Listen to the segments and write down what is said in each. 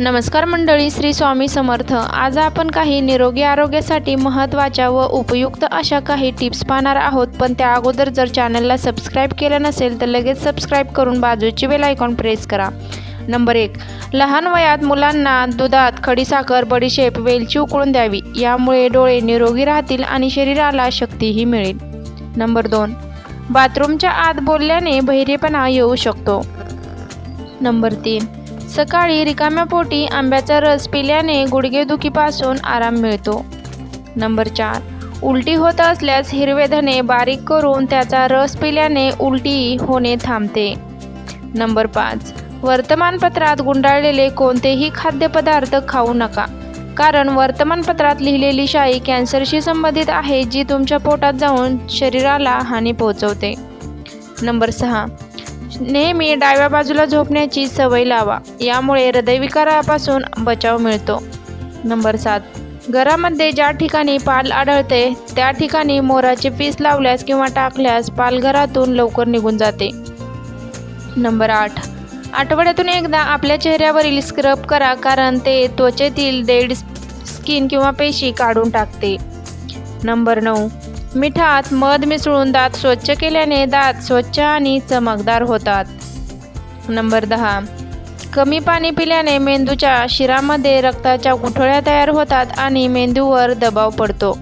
नमस्कार मंडळी श्री स्वामी समर्थ. आज आपण काही निरोगी आरोग्यासाठी महत्त्वाच्या व उपयुक्त अशा काही टिप्स पाहणार आहोत. पण त्या अगोदर जर चॅनलला सबस्क्राईब केलं नसेल तर लगेच सबस्क्राईब करून बाजूची बेल आयकॉन प्रेस करा. नंबर एक लहान वयात मुलांना दुधात खडीसाखर बडीशेप वेलची उकळून द्यावी. यामुळे डोळे निरोगी राहतील आणि शरीराला शक्तीही मिळेल. नंबर दोन बाथरूमच्या आत बोलल्याने बहिरेपणा येऊ शकतो. नंबर तीन सकाळी रिकाम्या पोटी आंब्याचा रस पिल्याने गुडघेदुखीपासून आराम मिळतो. नंबर चार उलटी होत असल्यास हिरवे धने बारीक करून त्याचा रस पिल्याने उलटी होणे थांबते. नंबर पाच वर्तमानपत्रात गुंडाळलेले कोणतेही खाद्यपदार्थ खाऊ नका कारण वर्तमानपत्रात लिहिलेली शाई कॅन्सरशी संबंधित आहे जी तुमच्या पोटात जाऊन शरीराला हानी पोहोचवते. नंबर सहा नेहमी डाव्या बाजूला झोपण्याची सवय लावा. यामुळे हृदयविकारापासून बचाव मिळतो. नंबर सात. घरामध्ये ज्या ठिकाणी पाल आढळते त्या ठिकाणी मोराचे पीस लावल्यास किंवा टाकल्यास पाल घरातून लवकर निघून जाते. नंबर आठ. आठवड्यातून एकदा आपल्या चेहऱ्यावरील स्क्रब करा कारण ते त्वचेतील डेड स्किन किंवा पेशी काढून टाकते. नंबर नऊ. मिठात मध मिसळून दात स्वच्छ केल्याने दात स्वच्छ आणि चमकदार होतात. नंबर दहा. कमी पाणी पिल्याने मेंदूच्या शिरामध्ये रक्ताच्या गुठळ्या तयार होतात आणि मेंदूवर दबाव पडतो.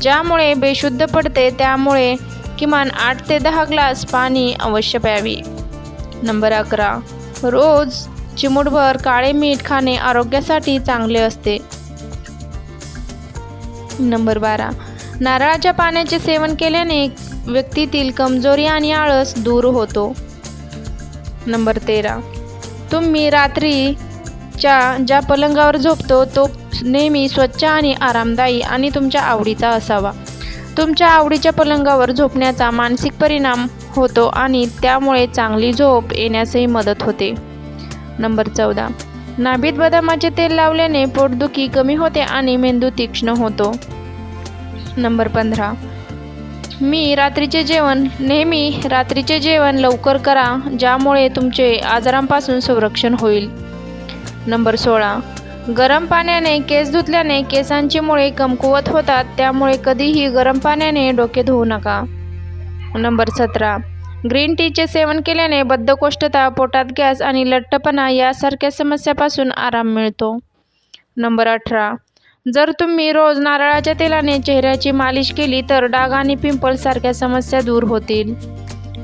ज्यामुळे बेशुद्ध पडते त्यामुळे किमान आठ ते दहा ग्लास पाणी अवश्य प्यावी. नंबर अकरा. रोज चिमूटभर काळे मीठ खाणे आरोग्यासाठी चांगले असते. नंबर बारा. नारळाच्या पाण्याचे सेवन केल्याने व्यक्तीतील कमजोरी आणि आळस दूर होतो. नंबर तेरा. तुम्ही रात्रीच्या ज्या पलंगावर झोपतो तो नेहमी स्वच्छ आणि आरामदायी आणि तुमच्या आवडीचा असावा. तुमच्या आवडीच्या पलंगावर झोपण्याचा मानसिक परिणाम होतो आणि त्यामुळे चांगली झोप येण्यासही मदत होते. नंबर चौदा. नाभीत बदामाचे तेल लावल्याने पोटदुखी कमी होते आणि मेंदू तीक्ष्ण होतो. नंबर पंधरा. मी रात्रीचे जेवण नेहमी रात्रीचे जेवण लवकर करा ज्यामुळे तुमचे आजारांपासून संरक्षण होईल. नंबर सोळा. गरम पाण्याने केस धुतल्याने केसांची मुळे कमकुवत होतात त्यामुळे कधीही गरम पाण्याने डोके धुवू नका. नंबर सतरा. ग्रीन टीचे सेवन केल्याने बद्धकोष्ठता पोटात गॅस आणि लठ्ठपणा यासारख्या समस्यापासून आराम मिळतो. नंबर अठरा. जर तुम्ही रोज नारळाच्या तेलाने चेहऱ्याची मालिश केली तर डाग आणि पिंपल सारख्या समस्या दूर होतील.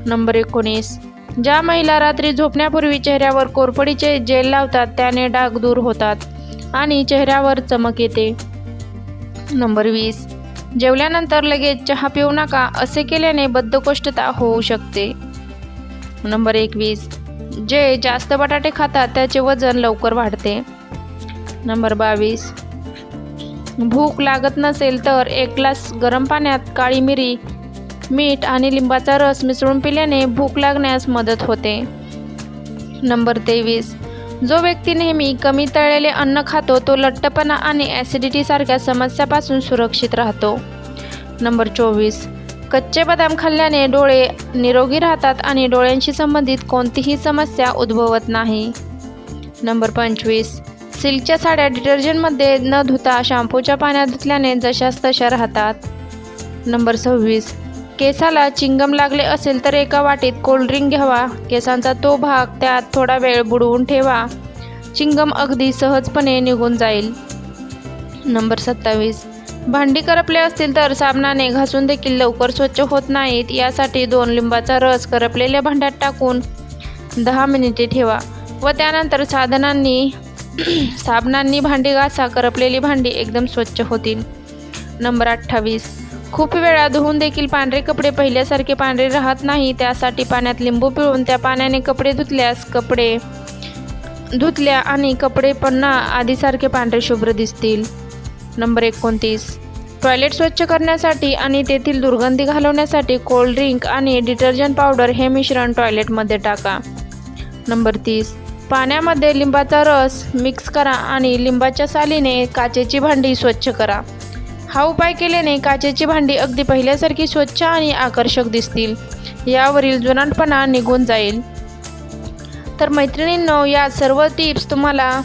नंबर एकोणीस. ज्या महिला रात्री झोपण्यापूर्वी चेहऱ्यावर कोरपडीचे जेल लावतात त्याने डाग दूर होतात आणि चेहऱ्यावर चमक येते. नंबर वीस. जेवल्यानंतर लगेच चहा पिऊ नका असे केल्याने बद्धकोष्ठता होऊ शकते. नंबर एकवीस. जे जास्त बटाटे खातात त्याचे वजन लवकर वाढते. नंबर बावीस. भूक लागत नसेल तर एक ग्लास गरम पाण्यात काळी मिरी मीठ आणि लिंबाचा रस मिसळून पिल्याने भूक लागण्यास मदत होते. नंबर तेवीस. जो व्यक्ती नेहमी कमी तळलेले अन्न खातो तो लठ्ठपणा आणि ॲसिडिटीसारख्या समस्यापासून सुरक्षित राहतो. नंबर चोवीस. कच्चे बदाम खाल्ल्याने डोळे निरोगी राहतात आणि डोळ्यांशी संबंधित कोणतीही समस्या उद्भवत नाही. नंबर पंचवीस. सिल्कच्या साड्या डिटर्जंटमध्ये न धुता शॅम्पूच्या पाण्यात धुतल्याने जशाच तशा राहतात. नंबर सव्वीस. केसाला चिंगम लागले असेल तर एका वाटीत कोल्ड्रिंक घ्यावा. केसांचा तो भाग त्यात थोडा वेळ बुडवून ठेवा. चिंगम अगदी सहजपणे निघून जाईल. नंबर सत्तावीस. भांडी करपले असतील तर साबणाने घासून देखील लवकर स्वच्छ होत नाहीत. यासाठी दोन लिंबाचा रस करपलेल्या भांड्यात टाकून दहा मिनिटे ठेवा व त्यानंतर साधनांनी साबणांनी भांडी घासा करपलेली भांडी एकदम स्वच्छ होतील. नंबर अठ्ठावीस. खूप वेळा धुवून देखील पांढरे कपडे पहिल्यासारखे पांढरे राहत नाही. त्यासाठी पाण्यात लिंबू पिळून त्या पाण्याने कपडे धुतल्यास कपडे धुतल्या आणि कपडे पुन्हा आधीसारखे पांढरे शुभ्र दिसतील. नंबर एकोणतीस. टॉयलेट स्वच्छ करण्यासाठी आणि तेथील दुर्गंधी घालवण्यासाठी कोल्ड ड्रिंक आणि डिटर्जंट पावडर हे मिश्रण टॉयलेटमध्ये टाका. नंबर तीस. पाण्यामध्ये लिंबाचा रस मिक्स करा आणि लिंबाच्या सालीने काचेची भांडी स्वच्छ करा. हा उपाय केल्याने काचेची भांडी अगदी पहिल्यासारखी स्वच्छ आणि आकर्षक दिसतील. यावरील जुनाटपणा निघून जाईल. तर मैत्रिणींनो या सर्व टिप्स तुम्हाला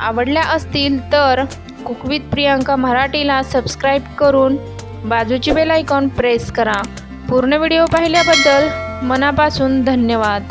आवडल्या असतील तर कुकवित प्रियांका मराठीला सबस्क्राईब करून बाजूची बेल आयकॉन प्रेस करा. पूर्ण व्हिडिओ पाहिल्याबद्दल मनापासून धन्यवाद.